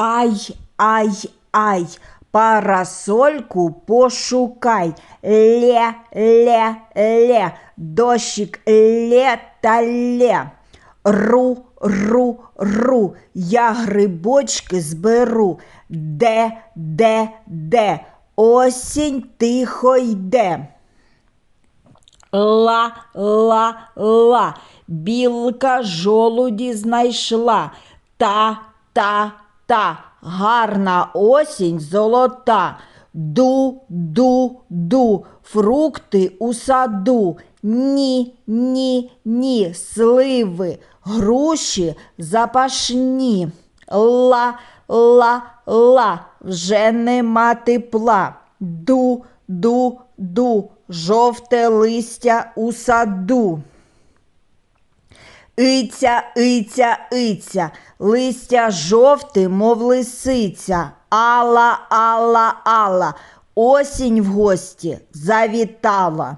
Ай, ай, ай, парасольку пошукай. Ле, ле, ле, дощик ле та ле. Ру, ру, ру, я грибочки зберу. Де, де, де, осінь тихо йде. Ла, ла, ла, білка жолуді знайшла. Та, та, та, гарна осінь золота. Ду, ду, ду, фрукти у саду. Ні, ні, ні, сливи, груші запашні. Ла, ла, ла, вже нема тепла. Ду, ду, ду, жовте листя у саду. Иця, иця, иця, листя жовте, мов лисиця. Алла, алла, алла, осінь в гості завітала.